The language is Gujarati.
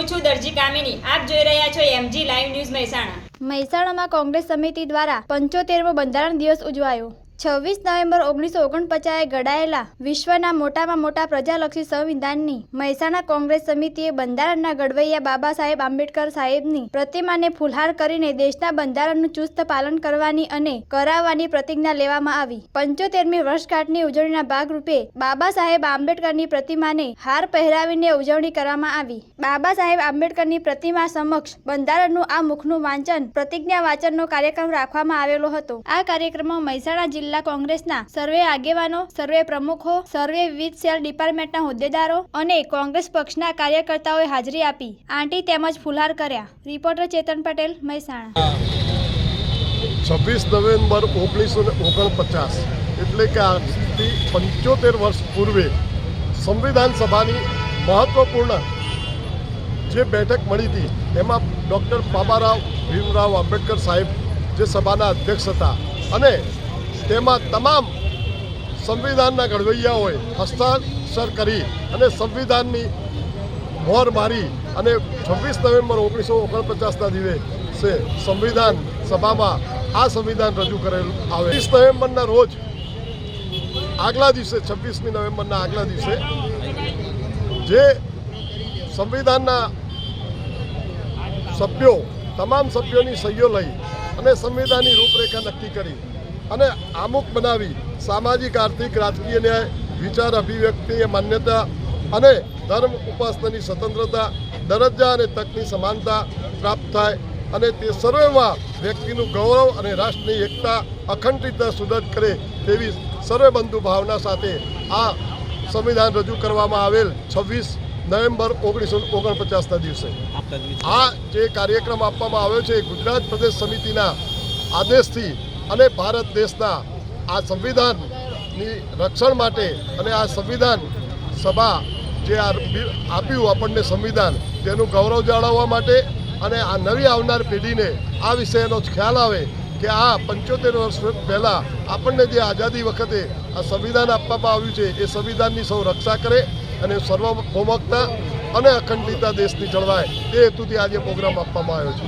હું છું દરજી કામિની, આપ જોઈ રહ્યા છો એમજી લાઈવ ન્યૂઝ મહેસાણા. મહેસાણામાં કોંગ્રેસ સમિતિ દ્વારા પંચોતેરમો બંધારણ દિવસ ઉજવાયો. છવ્વીસ નવેમ્બર ઓગણીસો ઓગણપચાસે ઘડાયેલા વિશ્વના મોટામાં મોટા પ્રજાલક્ષી સંવિધાનની મહેસાણા કોંગ્રેસ સમિતિએ બંધારણના ઘડવૈયા બાબા સાહેબ આંબેડકર સાહેબની પ્રતિમાને ફુલહાર કરીને દેશના બંધારણનું ચુસ્ત પાલન કરવાની અને કરાવવાની પ્રતિજ્ઞા લેવામાં આવી. પંચોતેરમી વર્ષગાંઠની ઉજવણીના ભાગરૂપે બાબા સાહેબ આંબેડકરની પ્રતિમાને હાર પહેરાવીને ઉજવણી કરવામાં આવી. બાબા સાહેબ આંબેડકરની પ્રતિમા સમક્ષ બંધારણનું આ મુખનું વાંચન પ્રતિજ્ઞા વાંચનનો કાર્યક્રમ રાખવામાં આવેલો હતો. આ કાર્યક્રમમાં મહેસાણા જિલ્લા કોંગ્રેસના સર્વે આગેવાનો, સર્વે પ્રમુખો, સર્વે વિવિધ સેલ ડિપાર્ટમેન્ટના હોદ્દેદારો અને કોંગ્રેસ પક્ષના કાર્યકર્તાઓએ હાજરી આપી. આંટી તેમજ ફુલહાર કર્યા. રિપોર્ટર ચેતન પટેલ, મહેસાણા. છવ્વીસ નવેમ્બર ઓગણીસો ઓગણપચાસ, એટલે કે આજથી પંચોતેર વર્ષ પૂર્વે સંવિધાન સભાની મહત્વપૂર્ણ જે બેઠક મળી હતી, એમાં ડૉક્ટર બાબારાવ ભીમરાવ આંબેડકર સાહેબ જે સભાના અધ્યક્ષ હતા અને તેમાં તમામ સંવિધાનના ઘડવૈયાઓએ હસ્તાક્ષર કરી અને સંવિધાનની મોર મારી અને છવ્વીસ નવેમ્બર ઓગણીસો ઓગણપચાસના દિવસે સંવિધાન સભામાં આ સંવિધાન રજૂ કરેલું આવે. વીસ નવેમ્બરના રોજ, આગલા દિવસે, છવ્વીસમી નવેમ્બરના આગલા દિવસે, જે સંવિધાનના સભ્યો, તમામ સભ્યોની સહીઓ લઈ અને સંવિધાનની રૂપરેખા નક્કી કરી અને આમુખ બનાવી સામાજિક આર્થિક રાજકીય ન્યાય વિચાર અભિવ્યક્તિએ માન્યતા અને ધર્મ ઉપાસનાની સ્વતંત્રતા દરજ્જા અને તકની સમાનતા પ્રાપ્ત થાય અને તે સર્વેમાં વ્યક્તિનું ગૌરવ અને રાષ્ટ્રની એકતા અખંડિતતા સુદૃઢ કરે તેવી સર્વબંધુ ભાવના સાથે આ સંવિધાન રજૂ કરવામાં આવેલ છવ્વીસ નવેમ્બર ઓગણીસો ઓગણપચાસના દિવસે. આ જે કાર્યક્રમ આપવામાં આવ્યો છે ગુજરાત પ્રદેશ સમિતિના આદેશથી અને ભારત દેશના આ સંવિધાનની રક્ષણ માટે અને આ સંવિધાન સભા જે આપ્યું આપણને સંવિધાન, તેનું ગૌરવ જાળવવા માટે અને આ નવી આવનાર પેઢીને આ વિષયનો ખ્યાલ આવે કે આ પંચોતેર વર્ષ પહેલાં આપણને જે આઝાદી વખતે આ સંવિધાન આપવામાં આવ્યું છે, એ સંવિધાનની સૌ રક્ષા કરે અને સર્વભૌમકતા અને અખંડિતતા દેશની જળવાય, તે હેતુથી આજે પ્રોગ્રામ આપવામાં આવ્યો છે.